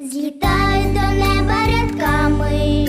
Злітають до неба рядками,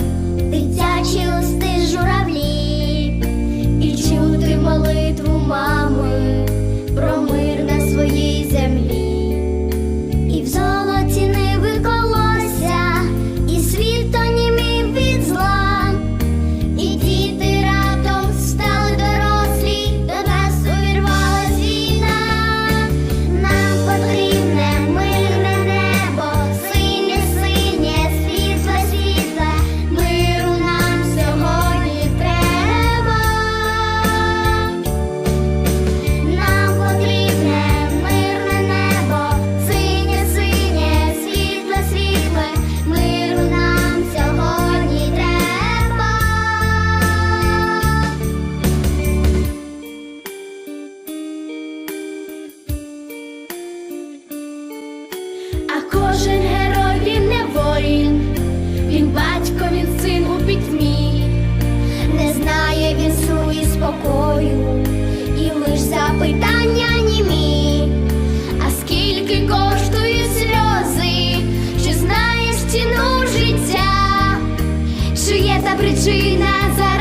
чи є та причина, за